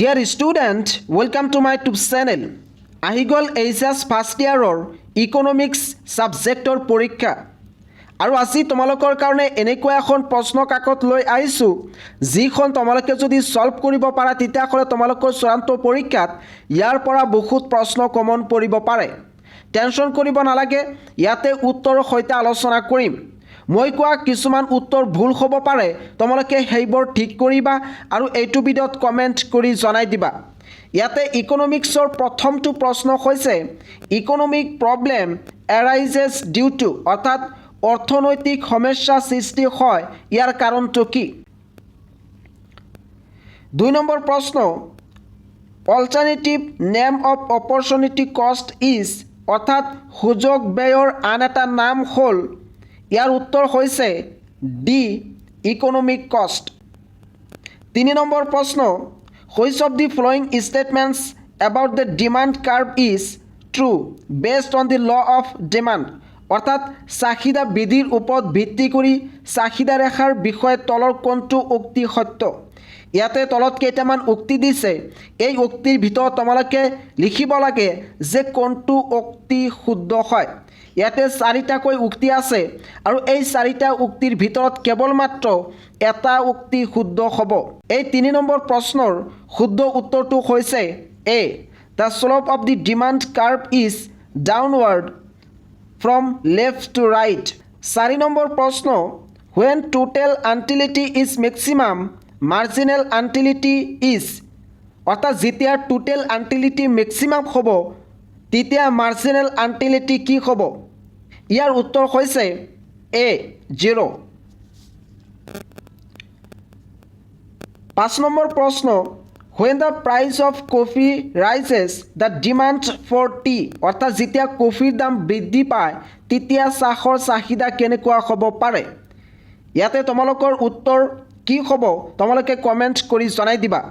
Dear student welcome to my YouTube channel আহি গ'ল H S first ইয়াৰৰ economics ছাবজেক্টৰ পৰীক্ষা আৰু আজি তোমালোকৰ কাৰণে এনেকুৱা এখন প্ৰশ্ন কাকত লৈ আহিছোঁ, যিখন তোমালোকে যদি ছল্ভ কৰিব পাৰা, তেতিয়াহ'লে তোমালোকৰ চূড়ান্ত পৰীক্ষাত ইয়াৰ পৰা বহুত প্ৰশ্ন কমন পৰিব পাৰে। টেনশ্যন কৰিব নালাগে, ইয়াতে উত্তৰৰ সৈতে আলোচনা কৰিম। মই কোৱা কিছুমান উত্তৰ ভুল হ'ব পাৰে। তোমালোকে সেইবোৰ ঠিক কৰিবা আৰু এইটো ভিডিঅ'ত কমেণ্ট কৰি জনাই দিবা। ইয়াতে ইকনমিক্সৰ প্ৰথমটো প্ৰশ্ন হৈছে, economic problem arises due to অৰ্থাৎ অৰ্থনৈতিক সমস্যা সৃষ্টি হয়। ইয়াৰ কাৰণটো কি? দুই নম্বৰ প্ৰশ্ন alternative name of opportunity cost is অৰ্থাৎ সুযোগ ব্যয়ৰ আন এটা নাম হ'ল ইয়াৰ উত্তৰ হৈছে ডি ইকনমিক কষ্ট তিনি নম্বৰ প্ৰশ্ন which of the following statements about the demand curve is true based on the law of demand অৰ্থাৎ চাহিদা বিধিৰ ওপৰত ভিত্তি কৰি চাহিদা ৰেখাৰ বিষয়ে তলৰ কোনটো উক্তি সত্য? ইয়াতে তলত কেইটামান উক্তি দিছে। এই উক্তিৰ ভিতৰত তোমালোকে লিখিব লাগে যে কোনটো উক্তি শুদ্ধ হয়। ইয়াতে চাৰিটাকৈ উক্তি আছে। আৰু এই চাৰিটা উক্তিৰ ভিতৰত কেৱল মাত্ৰ এটা উক্তি শুদ্ধ হ'ব। এই তিনি নম্বৰ প্ৰশ্নৰ শুদ্ধ উত্তৰটো হৈছে a the slope of the demand curve is downward from left to right চাৰি নম্বৰ প্ৰশ্ন when total utility is maximum marginal utility is অৰ্থাৎ যেতিয়া টোটেল আণ্টিলিটি মেক্সিমাম হ'ব তেতিয়া মাৰ্জিনেল আণ্টিলিটি কি হ'ব? ইয়াৰ উত্তৰ হৈছে এ জিৰ' পাঁচ নম্বৰ প্ৰশ্ন when the price of coffee rises the demand for tea অৰ্থাৎ যেতিয়া কফিৰ দাম বৃদ্ধি পায়, তেতিয়া চাহৰ চাহিদা কেনেকুৱা হ'ব পাৰে? ইয়াতে তোমালোকৰ উত্তৰ কি হ'ব? তোমালোকে কমেণ্ট কৰি জনাই দিবা।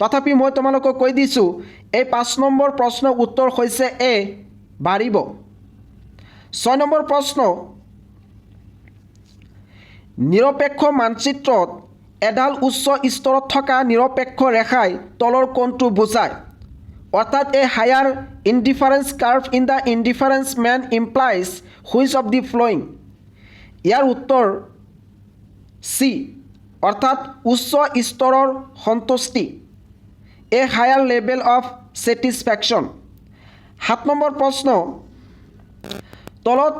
তথাপি মই তোমালোকক কৈ দিছোঁ, এই পাঁচ নম্বৰ প্ৰশ্নৰ উত্তৰ হৈছে এ, বাঢ়িব। ছয় নম্বৰ প্ৰশ্ন, নিৰপেক্ষ মানচিত্ৰত এডাল উচ্চ স্তৰত থকা নিৰপেক্ষ ৰেখাই তলৰ কোণটো বুজায়। অৰ্থাৎ a higher indifference curve in the indifference map implies which of the following. ইয়াৰ উত্তৰ চি, অৰ্থাৎ উচ্চ স্তৰৰ সন্তুষ্টি। A higher level of satisfaction সাত নম্বৰ প্ৰশ্ন তলত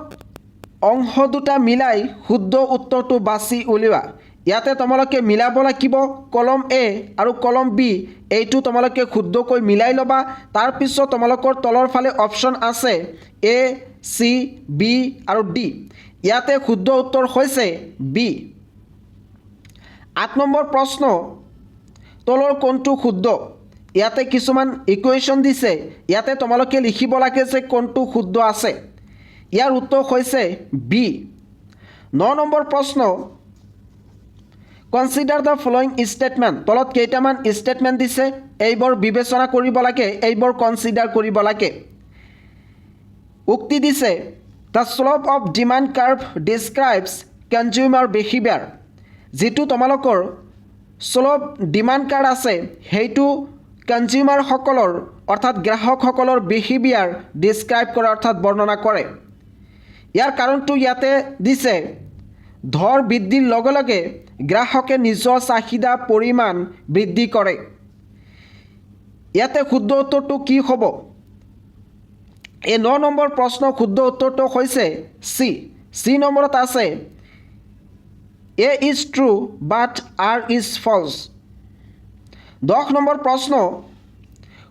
অংশ দুটা মিলাই শুদ্ধ উত্তৰটো বাছি উলিওৱা। ইয়াতে তোমালোকে মিলাব লাগিব কলম এ আৰু কলম বি এইটো তোমালোকে শুদ্ধকৈ মিলাই ল'বা। তাৰপিছত তোমালোকৰ তলৰ ফালে অপশ্যন আছে এ চি বি আৰু ডি ইয়াতে শুদ্ধ উত্তৰ হৈছে বি আঠ নম্বৰ প্ৰশ্ন। তলৰ কোনটো শুদ্ধ? ইয়াতে কিছুমান ইকুৱেশ্যন দিছে। ইয়াতে তোমালোকে লিখিব লাগে যে কোনটো শুদ্ধ আছে। ইয়াৰ উত্তৰ হৈছে বি ন নম্বৰ প্ৰশ্ন। কনচিডাৰ দ্য ফল'য়িং ষ্টেটমেণ্ট তলত কেইটামান ষ্টেটমেণ্ট দিছে। এইবোৰ বিবেচনা কৰিব লাগে এইবোৰ কনচিডাৰ কৰিব লাগে। উক্তি দিছে the slope of demand curve describes consumer behaviour যিটো তোমালোকৰ শ্লোপ ডিমাণ্ড কাৰ্ড আছে সেইটো কনজিউমাৰসকলৰ অৰ্থাৎ গ্ৰাহকসকলৰ বিহেভিয়াৰ ডিছক্ৰাইব কৰে, অৰ্থাৎ বৰ্ণনা কৰে। ইয়াৰ কাৰণটো ইয়াতে দিছে, ধৰ বৃদ্ধিৰ লগে লগে গ্ৰাহকে নিজৰ চাহিদা পৰিমাণ বৃদ্ধি কৰে। ইয়াতে শুদ্ধ উত্তৰটো কি হ'ব? এই ন নম্বৰ প্ৰশ্নৰ শুদ্ধ উত্তৰটো হৈছে চি চি নম্বৰত আছে A is true but R is false দহ নম্বৰ প্ৰশ্ন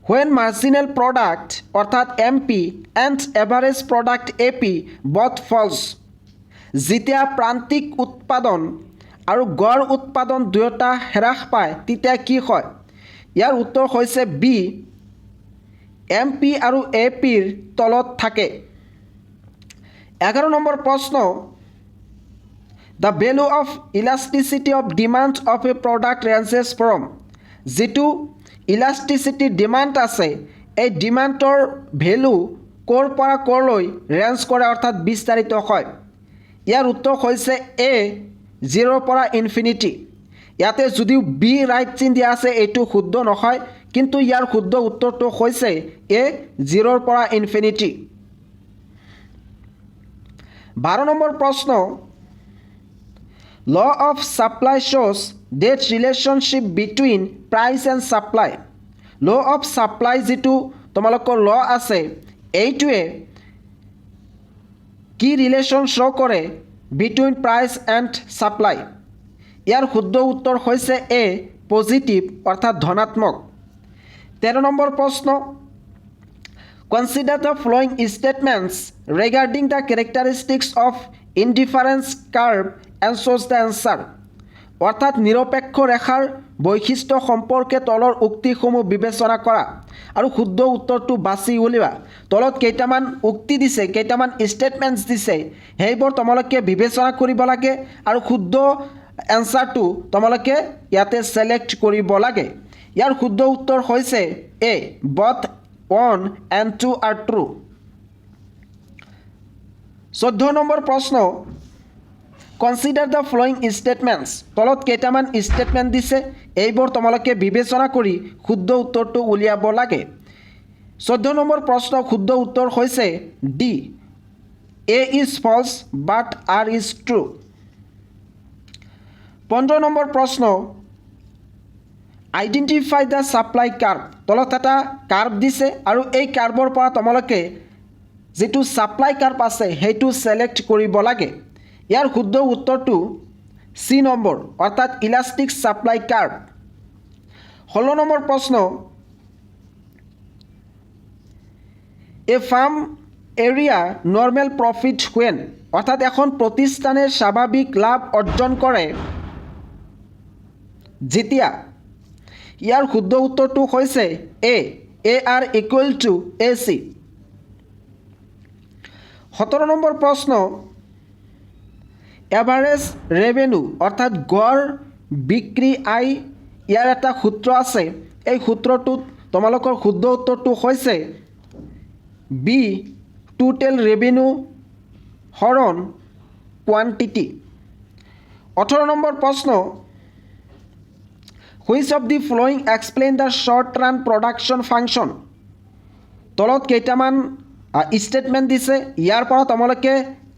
হুৱেন মাৰ্জিনেল প্ৰডাক্ট অৰ্থাৎ M P and average product A P both falls যেতিয়া প্ৰান্তিক উৎপাদন আৰু গড় উৎপাদন দুয়োটা হ্ৰাস পায়, তেতিয়া কি হয়? ইয়াৰ উত্তৰ হৈছে বি এম পি আৰু এ পিৰ তলত থাকে। এঘাৰ নম্বৰ প্ৰশ্ন the value of elasticity of demand of a product ranges from যিটো ইলাষ্টিচিটি ডিমাণ্ড আছে, এই ডিমাণ্ডৰ ভেলু ক'ৰ পৰা ক'লৈ ৰেঞ্জ কৰে অৰ্থাৎ বিস্তাৰিত হয়। ইয়াৰ উত্তৰ হৈছে এ জিৰ'ৰ পৰা ইনফিনিটি ইয়াতে যদিও বি ৰাইট চিন দিয়া আছে, এইটো শুদ্ধ নহয়, কিন্তু ইয়াৰ শুদ্ধ উত্তৰটো হৈছে এ জিৰ'ৰ পৰা ইনফিনিটি বাৰ নম্বৰ প্ৰশ্ন law of supply শ্ব'জ that relationship between price and supply law of supply যিটো তোমালোকৰ ল আছে, এইটোৱে কি ৰিলেশ্যন শ্ব' কৰে বিটুইন প্ৰাইচ এণ্ড ছাপ্লাই ইয়াৰ শুদ্ধ উত্তৰ হৈছে এ পজিটিভ অৰ্থাৎ ধনাত্মক। তেৰ নম্বৰ প্ৰশ্ন। Consider the following statements regarding the characteristics of indifference curve and শ্ব'জ the answer অৰ্থাৎ নিৰপেক্ষ ৰেখাৰ বৈশিষ্ট্য সম্পৰ্কে তলৰ উক্তিসমূহ বিবেচনা কৰা আৰু শুদ্ধ উত্তৰটো বাছি উলিওৱা। তলত কেইটামান উক্তি দিছে, কেইটামান ষ্টেটমেণ্টছ দিছে, সেইবোৰ তোমালোকে বিবেচনা কৰিব লাগে আৰু শুদ্ধ এনচাৰটো তোমালোকে ইয়াতে ছিলেক্ট কৰিব লাগে। ইয়াৰ শুদ্ধ উত্তৰ হৈছে A both one and two are true চৈধ্য নম্বৰ প্ৰশ্ন কনচিডাৰ দ্য ফ্ল'য়িং ষ্টেটমেণ্টছ তলত কেইটামান ষ্টেটমেণ্ট দিছে। এইবোৰ তোমালোকে বিবেচনা কৰি শুদ্ধ উত্তৰটো উলিয়াব লাগে। চৈধ্য নম্বৰ প্ৰশ্ন, শুদ্ধ উত্তৰ হৈছে D. A is false but R is true. পোন্ধৰ নম্বৰ প্ৰশ্ন আইডেণ্টিফাই দ্য ছাপ্লাই কাৰ্ভ তলত এটা কাৰ্ভ দিছে আৰু এই কাৰ্ভৰ পৰা তোমালোকে যিটো ছাপ্লাই কাৰ্ভ আছে, সেইটো ছিলেক্ট কৰিব লাগে। ইয়াৰ শুদ্ধ উত্তৰটো চি নম্বৰ, অৰ্থাৎ ইলাষ্টিক ছাপ্লাই কাৰ্ভ ষোল্ল নম্বৰ প্ৰশ্ন, a firm area normal profit when অৰ্থাৎ এখন প্ৰতিষ্ঠানে স্বাভাৱিক লাভ অৰ্জন কৰে। যেতিয়া ইয়াৰ শুদ্ধ উত্তৰটো হৈছে এ এ আৰ ইকুৱেল টু এ চি। সোতৰ নম্বৰ প্ৰশ্ন এভাৰেজ ৰেভিনিউ অৰ্থাৎ গড় বিক্ৰী আয় ইয়াৰ এটা সূত্ৰ আছে। এই সূত্ৰটোত তোমালোকৰ শুদ্ধ উত্তৰটো হৈছে বি টোটেল ৰেভিনিউ হৰণ কোৱান্টিটি ওঠৰ নম্বৰ প্ৰশ্ন which of the following explain the short run production function তলত কেইটামান ষ্টেটমেণ্ট দিছে। ইয়াৰ পৰা তোমালোকে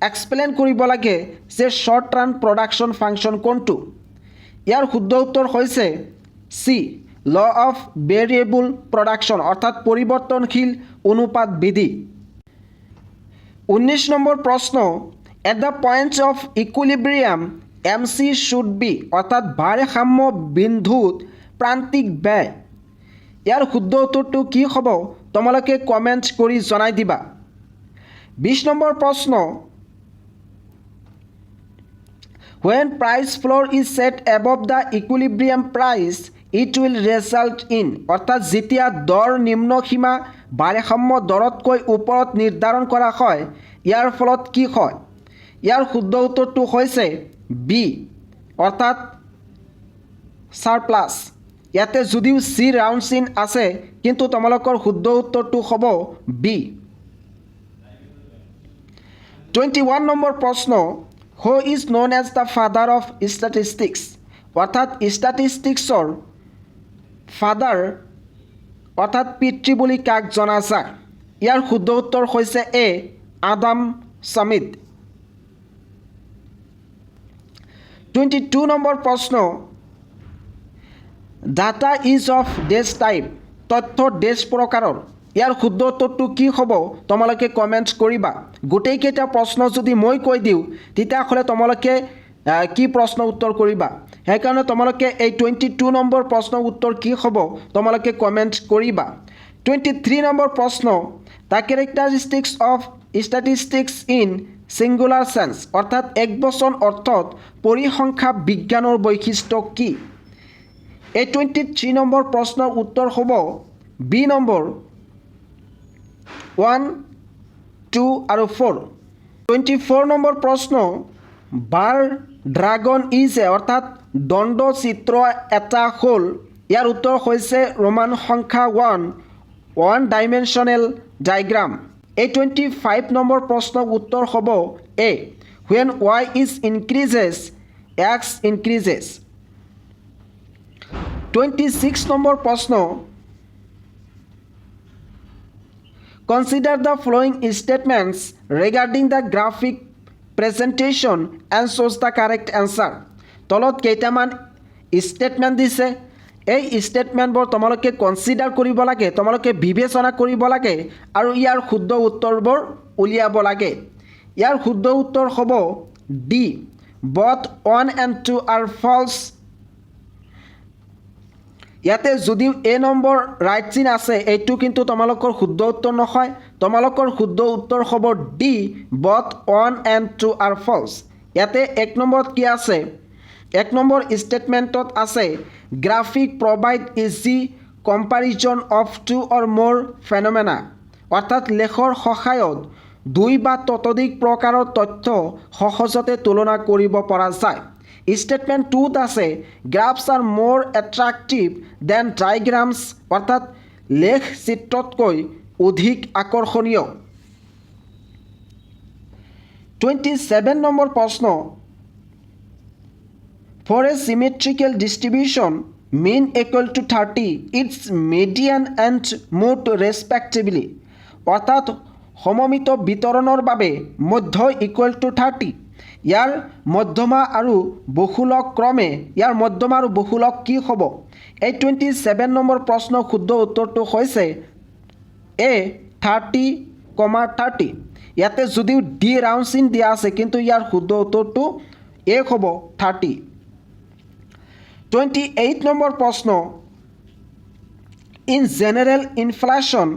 এক্সপ্লেইন কৰিব লাগে যে শ্বৰ্ট ৰাণ প্ৰডাকশ্যন ফাংচন কোনটো। ইয়াৰ শুদ্ধ উত্তৰ হৈছে C law of variable production অৰ্থাৎ পৰিৱৰ্তনশীল অনুপাত বিধি। ঊনৈছ নম্বৰ প্ৰশ্ন at the points of equilibrium M C should be অৰ্থাৎ ভাৰসাম্য বিন্দুত প্ৰান্তিক ব্যয়। ইয়াৰ শুদ্ধ উত্তৰটো কি হ'ব? তোমালোকে কমেণ্ট কৰি জনাই দিবা। বিছ নম্বৰ প্ৰশ্ন when price floor is set above the equilibrium price it will result in অৰ্থাৎ যেতিয়া দৰ নিম্নসীমা ভাৰসাম্য দৰতকৈ ওপৰত নিৰ্ধাৰণ কৰা হয়, ইয়াৰ ফলত কি হয়? ইয়াৰ শুদ্ধ উত্তৰটো হৈছে বি অৰ্থাৎ ছাৰপ্লাছ ইয়াতে যদিও চি ৰাউণ্ড চিন আছে, কিন্তু তোমালোকৰ শুদ্ধ উত্তৰটো হ'ব বি টুৱেণ্টি ওৱান নম্বৰ প্ৰশ্ন who is known as the father of statistics অৰ্থাৎ ষ্টেটিষ্টিক্সৰ ফাদাৰ অৰ্থাৎ পিতৃ বুলি কাক জনা যায়। ইয়াৰ শুদ্ধ উত্তৰ হৈছে A, Adam Smith twenty two number প্ৰশ্ন data is of these type তথ্য ডেছ প্ৰকাৰৰ। ইয়াৰ শুদ্ধ উত্তৰটো কি হ'ব? তোমালোকে কমেণ্টছ কৰিবা। গোটেইকেইটা প্ৰশ্ন যদি মই কৈ দিওঁ, তেতিয়াহ'লে তোমালোকে কি প্ৰশ্ন উত্তৰ কৰিবা? সেইকাৰণে তোমালোকে এই টুৱেণ্টি টু নম্বৰ প্ৰশ্নৰ উত্তৰ কি হ'ব? তোমালোকে কমেণ্ট কৰিবা। টুৱেণ্টি থ্ৰী নম্বৰ প্ৰশ্ন the characteristics of statistics in singular sense অৰ্থাৎ এক বচন অৰ্থত পৰিসংখ্যা বিজ্ঞানৰ বৈশিষ্ট্য কি? এই টুৱেণ্টি থ্ৰী নম্বৰ প্ৰশ্নৰ উত্তৰ হ'ব বি নম্বৰ ওৱান টু আৰু ফ'ৰ। টুৱেণ্টি ফ'ৰ নম্বৰ প্ৰশ্ন, বাৰ ড্ৰাগন ইজ অৰ্থাৎ দণ্ড চিত্ৰ এটা হ'ল। ইয়াৰ উত্তৰ হৈছে ৰোমান সংখ্যা ওৱান ওৱান ডাইমেনশ্যনেল ডাইগ্ৰাম। এই টুৱেণ্টি ফাইভ নম্বৰ প্ৰশ্নৰ উত্তৰ হ'ব A when Y is increases X increases twenty six number প্ৰশ্ন consider the following statements regarding the graphic presentation and শ্ব'জ the correct answer তলত কেইটামান ষ্টেটমেণ্ট দিছে। এই ষ্টেটমেণ্টবোৰ তোমালোকে কনচিডাৰ কৰিব লাগে, তোমালোকে বিবেচনা কৰিব লাগে আৰু ইয়াৰ শুদ্ধ উত্তৰবোৰ উলিয়াব লাগে। ইয়াৰ শুদ্ধ উত্তৰ হ'ব D but one and two are false ইয়াতে যদিও এ নম্বৰ ৰাইট চিন আছে, এইটো কিন্তু তোমালোকৰ শুদ্ধ উত্তৰ নহয়। তোমালোকৰ শুদ্ধ উত্তৰ হ'ব D but one and two are false ইয়াতে এক নম্বৰত কি আছে? এক নম্বৰ ষ্টেটমেণ্টত আছে graphic provide easy comparison of two or more phenomena অৰ্থাৎ লেখৰ সহায়ত দুই বা ততোধিক প্ৰকাৰৰ তথ্য সহজতে তুলনা কৰিব পৰা যায়। ষ্টেটমেণ্ট টুত আছে গ্ৰাফছ আৰ মোৰ এট্ৰাক্টিভ দেন ডাইগ্ৰামছ অৰ্থাৎ লেখ চিত্ৰতকৈ অধিক আকৰ্ষণীয়। টুৱেণ্টি ছেভেন নম্বৰ প্ৰশ্ন for a symmetrical distribution mean equal to thirty its median and mode respectively অৰ্থাৎ সমমিত বিতৰণৰ বাবে মধ্য ইকুৱেল টু থাৰ্টি ইয়াৰ মধ্যমা আৰু বহুলক ক্ৰমে, ইয়াৰ মধ্যমা আৰু বহুলক কি হ'ব? এই টুৱেণ্টি ছেভেন নম্বৰ প্ৰশ্নৰ শুদ্ধ উত্তৰটো হৈছে এ থাৰ্টি কমা থাৰ্টি ইয়াতে যদিও ডি ৰাউণ্ড চিন দিয়া আছে, কিন্তু ইয়াৰ শুদ্ধ উত্তৰটো এ হ'ব থাৰ্টি টুৱেণ্টি এইট নম্বৰ প্ৰশ্ন in general inflation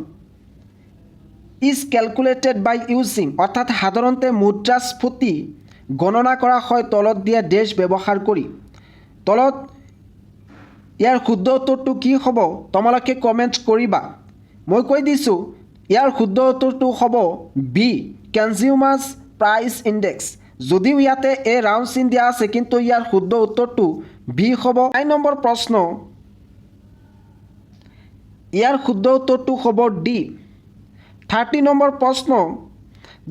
is calculated by using অৰ্থাৎ সাধাৰণতে মুদ্ৰাস্ফীতি গণনা কৰা হয়, তলত দিয়া ডেছ ব্যৱহাৰ কৰি। তলত ইয়াৰ শুদ্ধ উত্তৰটো কি হ'ব, তোমালোকে কমেণ্ট কৰিবা। মই কৈ দিছোঁ, ইয়াৰ শুদ্ধ উত্তৰটো হ'ব বি কনজিউমাৰ্ছ প্ৰাইচ ইণ্ডেক্স যদিও ইয়াতে এ ৰাউণ্ড চিন দিয়া আছে, কিন্তু ইয়াৰ শুদ্ধ উত্তৰটো বি হ'ব। নাইন নম্বৰ প্ৰশ্ন, ইয়াৰ শুদ্ধ উত্তৰটো হ'ব ডি থাৰ্টি নম্বৰ প্ৰশ্ন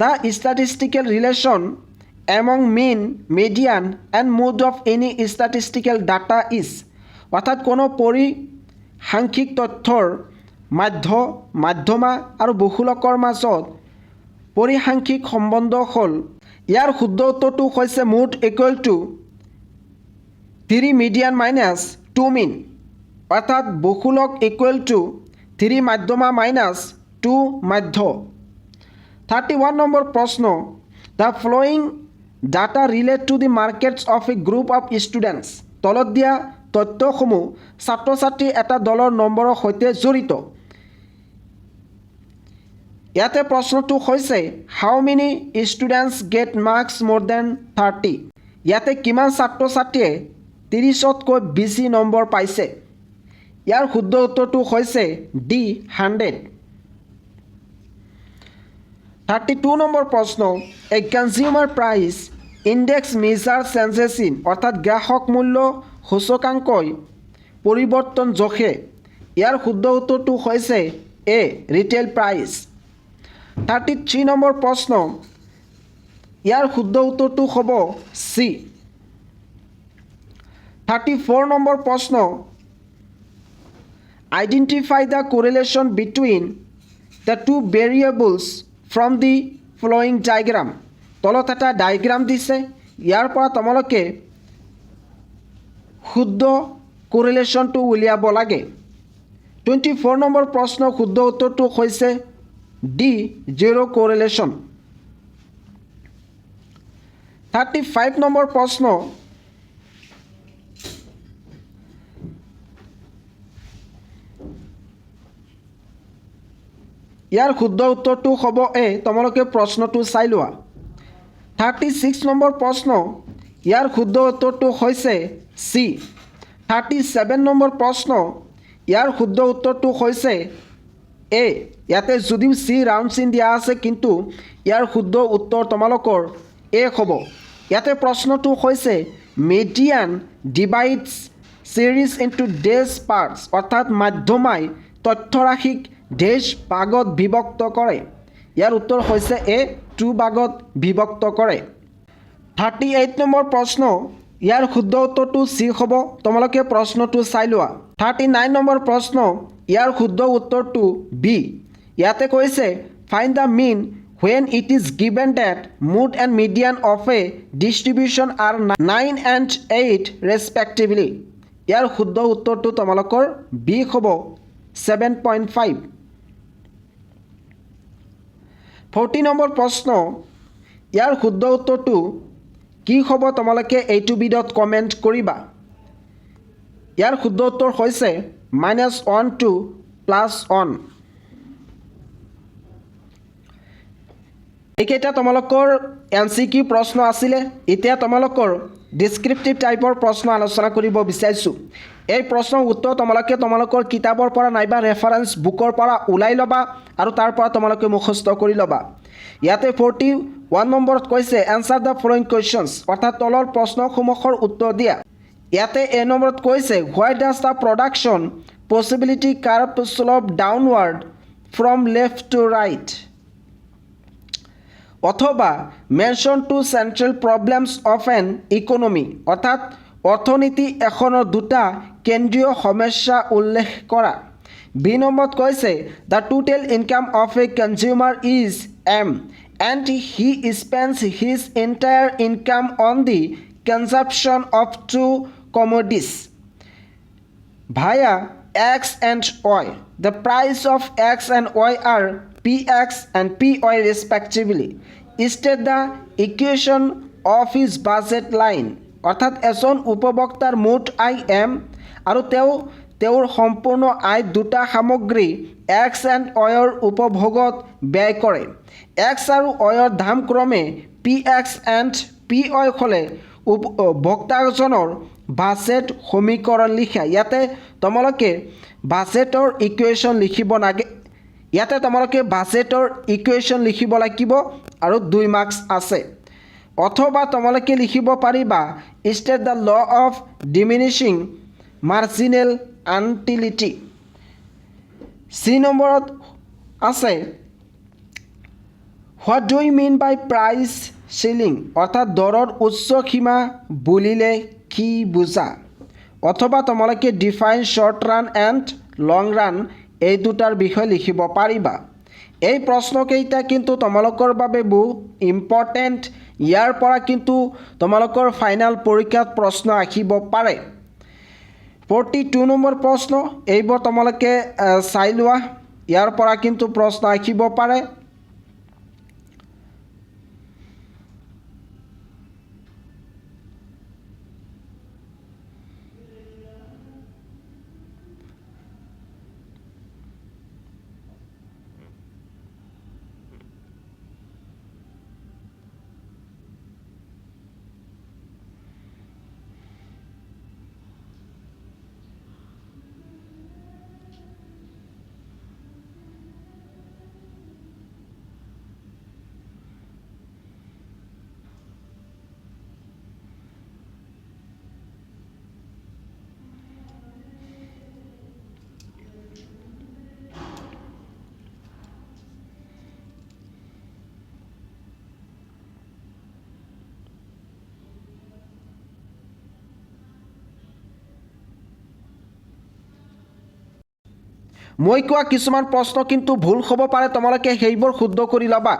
the statistical relation among mean median and mode of any statistical data is অৰ্থাৎ কোনো পৰিসাংখ্যিক তথ্যৰ মাধ্য, মাধ্যমা আৰু বহুলকৰ মাজত পৰিসাংখ্যিক সম্বন্ধ হ'ল। ইয়াৰ শুদ্ধ উত্তৰটো হৈছে mode equal to three median minus two mean অৰ্থাৎ বহুলক ইকুৱেল টু থ্ৰী মাধ্যমা মাইনাছ টু মাধ্য। থাৰ্টি ওৱান নম্বৰ প্ৰশ্ন the following data relate to the marks of a group of students তলত দিয়া তথ্যসমূহ ছাত্ৰ ছাত্ৰী এটা দলৰ নম্বৰৰ সৈতে জড়িত। ইয়াতে প্ৰশ্নটো হৈছে how many students get marks more than thirty ইয়াতে কিমান ছাত্ৰ ছাত্ৰীয়ে ত্ৰিছতকৈ বেছি নম্বৰ পাইছে? ইয়াৰ শুদ্ধ উত্তৰটো হৈছে D hundred thirty two number প্ৰশ্ন a consumer price index measure changes in অৰ্থাৎ গ্ৰাহক মূল্য সূচকাংকই পৰিৱৰ্তন জখে ইয়াৰ শুদ্ধ উত্তৰটো হৈছে A retail price thirty three number প্ৰশ্ন। ইয়াৰ শুদ্ধ উত্তৰটো হ'ব চি থাৰ্টি ফ'ৰ নম্বৰ প্ৰশ্ন। Identify the correlation between the two variables from the following diagram তলত এটা ডায়েগ্ৰাম দিছে। ইয়াৰ পৰা তোমালোকে শুদ্ধ কোৰিলেশ্যনটো উলিয়াব লাগে। টুৱেণ্টি ফ'ৰ নম্বৰ প্ৰশ্নৰ শুদ্ধ উত্তৰটো হৈছে D zero' correlation thirty five number প্ৰশ্ন, ইয়াৰ শুদ্ধ উত্তৰটো হ'ব এ তোমালোকে প্ৰশ্নটো চাই লোৱা। থাৰ্টি ছিক্স নম্বৰ প্ৰশ্ন ইয়াৰ শুদ্ধ উত্তৰটো হৈছে চি। থাৰ্টি ছেভেন নম্বৰ প্ৰশ্ন ইয়াৰ শুদ্ধ উত্তৰটো হৈছে এ। ইয়াতে যদিও চি ৰাউণ্ড চিন দিয়া আছে কিন্তু ইয়াৰ শুদ্ধ উত্তৰ তোমালোকৰ এ হ'ব। ইয়াতে প্ৰশ্নটো হৈছে median divides series into these parts অৰ্থাৎ মাধ্যমাই তথ্যৰাশিক ডেজ ভাগত বিভক্ত কৰে। ইয়াৰ উত্তৰ হৈছে এ। টু ভাগত বিভক্ত কৰে। থাৰ্টি এইট নম্বৰ প্ৰশ্ন, ইয়াৰ শুদ্ধ উত্তৰটো চি হ'ব। তোমালোকে প্ৰশ্নটো চাই লোৱা। থাৰ্টি নাইন নম্বৰ প্ৰশ্ন, ইয়াৰ শুদ্ধ উত্তৰটো বি ইয়াতে কৈছে find the mean when it is given that mood and median of a distribution are 9 and 8 respectively. ইয়াৰ শুদ্ধ উত্তৰটো তোমালোকৰ বি হ'ব। Seven point five forty number প্ৰশ্ন ইয়াৰ শুদ্ধ উত্তৰটো কি হ'ব তোমালোকে এইটো বিধত কমেণ্ট কৰিবা? ইয়াৰ শুদ্ধ উত্তৰ হৈছে minus one two plus one এইকেইটা তোমালোকৰ এন চি কিউ প্ৰশ্ন আছিলে এতিয়া তোমালোকৰ ডিছক্ৰিপটিভ টাইপৰ প্ৰশ্ন আলোচনা কৰিব বিচাৰিছোঁ। এই প্ৰশ্নৰ উত্তৰ তোমালোকে তোমালোকৰ কিতাপৰ পৰা নাইবা ৰেফাৰেঞ্চ বুকৰ পৰা ওলাই ল'বা আৰু তাৰ পৰা তোমালোকে মুখস্থ কৰি ল'বা। ইয়াতে ফৰ্টি ওৱান নম্বৰত কৈছে এনচাৰ দ্য ফলোয়িং কুৱেশ্যনছ অৰ্থাৎ তলৰ প্ৰশ্নসমূহৰ উত্তৰ দিয়া। ইয়াতে এ নম্বৰত কৈছে why does the production possibility curve slope downward from left to right অথবা mention two central problems of an economy অৰ্থাৎ, অৰ্থনীতি এখনৰ দুটা কেন্দ্ৰীয় সমস্যা উল্লেখ কৰা বি কৈছে the total income of a consumer is M and he spends his entire income on the consumption of two commodities via X via x the y. Of X of x and P X px P py respectively. State the equation of his budget line অৰ্থাৎ এজন উপভোক্তাৰ মুঠ I am আৰু তেওঁ, তেওঁৰ সম্পূৰ্ণ আয় দুটা সামগ্ৰী, এক্স এণ্ড ৱাইৰ উপভোগত ব্যয় কৰে। এক্স আৰু ৱাইৰ দাম ক্ৰমে P X and P Y হ'লে উপ ভোক্তাজনৰ বাজেট সমীকৰণ লিখা। ইয়াতে তোমালোকে বাজেটৰ ইকুৱেশ্যন লিখিব লাগে ইয়াতে তোমালোকে বাজেটৰ ইকুৱেশ্যন লিখিব লাগিব আৰু দুই মাৰ্কছ আছে। অথবা তোমালোকে লিখিব পাৰিবা state the law of diminishing marginal utility. C নম্বৰত আছে, what do you mean by price ceiling? অৰ্থাৎ দৰৰ উচ্চ সীমা বুলিলে কি বুজা? অথবা তোমালোকে define short run and long run এই দুটাৰ বিষয়ে লিখিব পাৰিবা। এই প্ৰশ্নকেইটা কিন্তু তোমালোকৰ বাবে বহু ইম্পৰ্টেণ্ট ইয়াৰ পৰা কিন্তু তোমালোকৰ ফাইনেল পৰীক্ষাত প্ৰশ্ন আহিব পাৰে। ফৰ্টি টু নম্বৰ প্ৰশ্ন এইবোৰ তোমালোকে চাই লোৱা। ইয়াৰ পৰা কিন্তু প্ৰশ্ন আহিব পাৰে। মই কোৱা কিছুমান প্ৰশ্ন কিন্তু ভুল হ'ব পাৰে তোমালোকে সেইবোৰ শুদ্ধ কৰি ল'বা।